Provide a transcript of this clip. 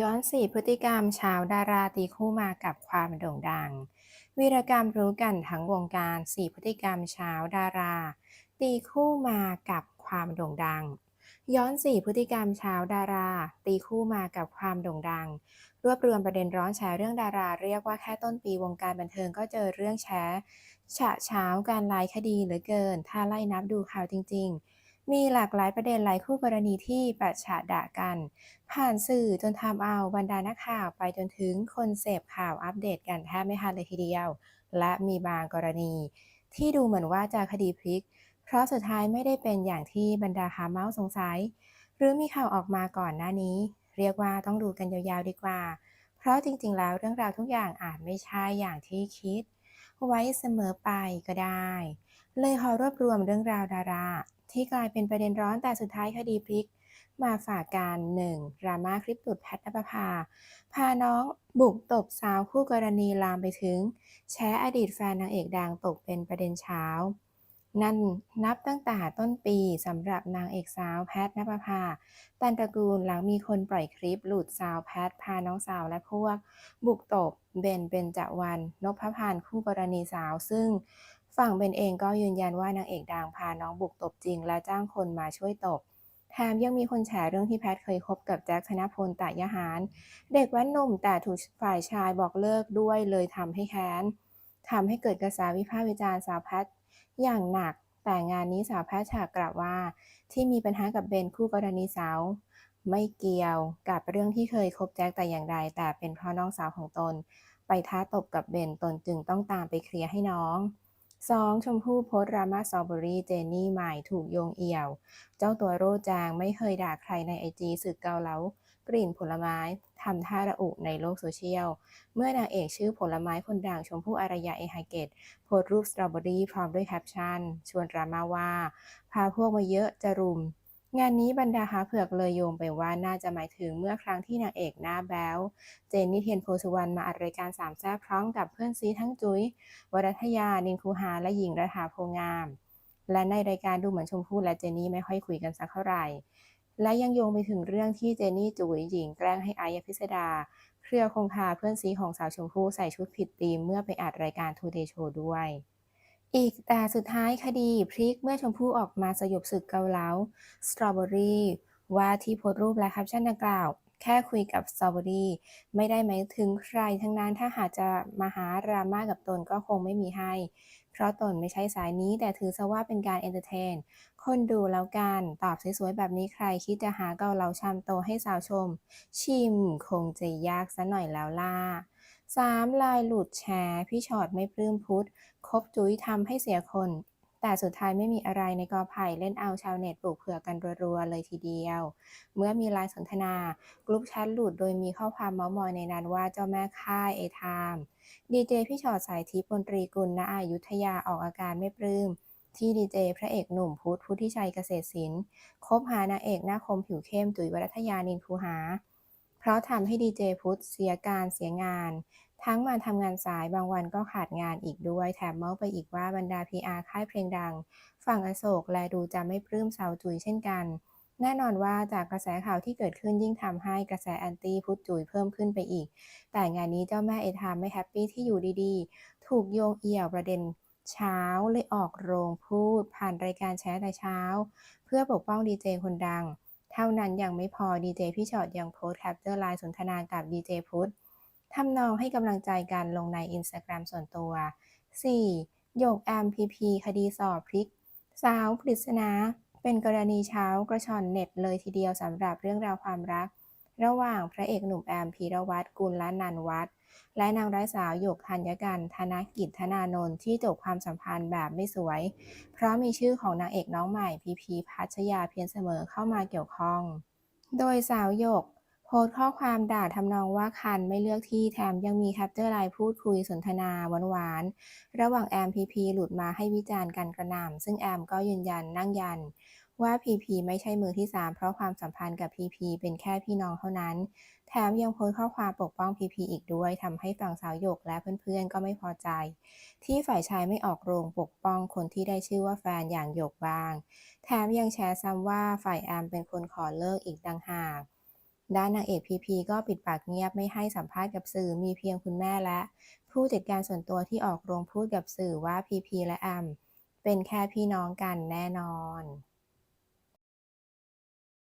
ย้อนสี่พฤติกรรมชาวดาราตีคู่มากับความโด่งดัง วีรกรรมรู้กันทั้งวงการสี่พฤติกรรมชาวดารา ตีคู่มากับความโด่งดัง ย้อนสี่พฤติกรรมชาวดารา ตีคู่มากับความโด่งดัง รวบรวมประเด็นร้อนแชร์เรื่องดารา เรียกว่าแค่ต้นปีวงการบันเทิงก็เจอเรื่องแชร์ฉะเช้าการไลฟ์คดีเหลือเกิน ถ้าไล่นับดูข่าวจริง ๆ มีหลากหลายประเด็นหลายคู่กรณีที่ปัดฉะด่ากัน ผ่านสื่อจนทำเอาบรรดานักข่าวไปจนถึงคนเสพข่าวอัปเดตกันแทบไม่ทันเลยทีเดียว และมีบางกรณี ที่ดูเหมือนว่าจะคดีพลิก เพราะสุดท้ายไม่ได้เป็นอย่างที่บรรดาขาเมาส์สงสัย หรือมีข่าวออกมาก่อนหน้านี้ เรียกว่าต้องดูกันยาวๆดีกว่า เพราะจริงๆ แล้วเรื่องราวทุกอย่างอาจไม่ใช่อย่างที่คิด ไว้เสมอไปก็ได้ เลยขอรวบรวมเรื่องราวดารา ที่กลายเป็นประเด็นร้อนแต่สุดท้ายคดีพลิก มาฝากการหนึ่งดราม่าคลิปหลุดแพทนปภา พาน้องบุกตบสาวคู่กรณีลามไปถึง แชร์อดีตแฟนนางเอกดังตกเป็นประเด็นเช้า นั่นนับตั้งแต่ต้นปีสำหรับนางเอกสาวแพทนปภา ตันตระกูลหลังมีคนปล่อยคลิปหลุดสาวแพทพาน้องสาวและพวก บุกตบเบนเบนจวันนพพานคู่กรณีสาวซึ่ง ฝั่งเบนเองก็ยืนยันว่านางเอกดังพาน้องบุกตบจริง และจ้างคนมาช่วยตบแถมยังมีคนแฉเรื่องที่แพทเคยคบกับแจ็คธนพลตะยหาร เด็กแว้นหนุ่มแต่ถูกฝ่ายชายบอกเลิกด้วยเลยทำให้แค้นทำให้เกิดกระแสวิพากษ์วิจารณ์สาวแพทอย่างหนัก แต่งานนี้สาวแพทฉากกล่าวว่า ที่มีปัญหากับเบนคู่กรณีสาว ไม่เกี่ยวกับเรื่องที่เคยคบแจ็คแต่อย่างใด แต่เป็นเพราะน้องสาวของตน ไปท้าตบกับเบนตนจึงต้องตามไปเคลียร์ให้น้อง 2. ชมพู่โพสต์ดราม่าสตรอเบอรี่เจนนี่ใหม่ถูกโยงเอี่ยว เจ้าตัวโรจางไม่เคยด่าใครในไอจีสึกเกาเหลากลิ่นผลไม้ทำท่าระอุในโลกโซเชียล เมื่อนางเอกชื่อผลไม้คนดังชมพู่อารยาเอฮาเกตโพสรูปสตรอเบอรี่พร้อมด้วยแคปชั่น ชวนรามาว่า พาพวกมาเยอะจะรุม งานนี้บรรดาหาเผือกเลยโยงไปว่าน่าจะหมายถึงเมื่อครั้งที่นางเอกหน้าแบ๊วเจนนี่เทียนโพสุวรรณมาอัดรายการสามแซ่บพร้อมกับเพื่อนซีทั้งจุ้ยวรัทยา นินคูหา และหญิงรัฐาโพงาม และในรายการดูเหมือนชมพู่และเจนนี่ไม่ค่อยคุยกันสักเท่าไหร่ และยังโยงไปถึงเรื่องที่เจนนี่จุ๋ยหญิงแกล้งให้อซ์อภิสดา เครือคงคาเพื่อนซีของสาวชมพู่ใส่ชุดผิดธีมเมื่อไปอัดรายการทูเดย์โชว์ด้วย อีกแต่สุดท้ายคดีพลิกเมื่อชมพู่ออกมาสยบศึกเกาเหลาสตรอเบอรี่ว่าที่โพสรูปและแคปชั่นดังกล่าว แค่คุยกับสตรอเบอรี่ไม่ได้หมายถึงใครทั้งนั้นถ้าหากจะมาหาดราม่ากับตนก็คงไม่มีให้ เพราะตนไม่ใช่สายนี้แต่ถือซะว่าเป็นการเอนเตอร์เทน คนดูแล้วกันตอบสวยๆแบบนี้ใครคิดจะหาเกาเหลาชามโตให้สาวชม ชิมคงจะยากซะหน่อยแล้วล่ะ 3. ลายหลุดแชร์พี่ชอดไม่ปลื้มพุทธคบจุ้ยทำให้เสียคน แต่สุดท้ายไม่มีอะไรในกอไผ่เล่นเอาชาวเน็ตปลูกเผือกกันรัวๆเลยทีเดียว เมื่อมีไลน์สนทนากลุ่มแชทหลุดโดยมีข้อความเมาส์มอยในนั้นว่าเจ้าแม่ค่ายเอทามดีเจพี่ชอดสายทิพย์พลตรีกุลณอายุธยาออกอาการไม่ปลื้มที่ดีเจพระเอกหนุ่มพุทธพุทธิชัยเกษตรศิลป์คบหานางเอกหน้าคมผิวเข้มจุ๋ยวรัทยานินคูหา เพราะทำให้ดีเจพุทธเสียการเสียงาน ทั้งมาทำงานสายบางวันก็ขาดงานอีกด้วย แถมเมาส์ไปอีกว่าบรรดา PR ค่ายเพลงดัง ฝั่งอโศกและดูจะไม่ปลื้มสาวจุ๋ยเช่นกัน แน่นอนว่าจากกระแสข่าวที่เกิดขึ้นยิ่งทำให้กระแสแอนตี้พุทธจุ๋ยเพิ่มขึ้นไปอีก แต่งานนี้เจ้าแม่เอทามไม่แฮปปี้ที่อยู่ดีๆ ถูกโยงเอี่ยวประเด็นเช้าเลยออกโรงพูดผ่านรายการแชร์แต่เช้า เพื่อปกป้องดีเจคนดัง เท่านั้นยังไม่พอดีเจพี่ชอดยังโพสต์แคปเจอร์ไลน์สนทนากับดีเจพุทธทำนองให้กำลังใจกันลงในอินสตาแกรมส่วนตัว 4. โยกแอมพีพีคดีสอบพลิก สาวปริศนา เป็นกรณีเช้ากระชอนเน็ตเลยทีเดียวสำหรับเรื่องราวความรัก ระหว่างพระเอกหนุ่มแอมพีรวัตรกุลและนันวัฒน์และนางร้ายสาวหยกธัญกันธนกิจธนานนท์ที่จบความสัมพันธ์แบบไม่สวย เพราะมีชื่อของนางเอกน้องใหม่พีพีพัชยาเพียรเสมอเข้ามาเกี่ยวข้อง โดยสาวหยกโพสต์ข้อความด่าทำนองว่าคันไม่เลือกที่แถมยังมีแคปเจอร์ไลน์พูดคุยสนทนาหวานๆ ระหว่างแอมพีพีหลุดมาให้วิจารณ์กันกระหน่ำซึ่งแอมก็ยืนยันนั่งยัน ว่าพีพีไม่ใช่มือที่ 3 เพราะความสัมพันธ์กับพีพีเป็นแค่พี่น้องเท่านั้น แถมยังโพสข้อความปกป้องพีพีอีกด้วยทำให้ฝั่งสาวหยกและเพื่อนๆ ก็ไม่พอใจ ที่ฝ่ายชายไม่ออกโรงปกป้องคนที่ได้ชื่อว่าแฟนอย่างหยกบ้าง แถมยังแชร์ซ้ำว่าฝ่ายแอมเป็นคนขอเลิกอีกดังหากด้านนางเอกพีพีก็ปิดปากเงียบไม่ให้สัมภาษณ์กับสื่อมีเพียงคุณแม่และ ผู้จัดการส่วนตัวที่ออกโรงพูดกับสื่อว่าพีพีและแอมเป็นแค่พี่น้องกันแน่นอน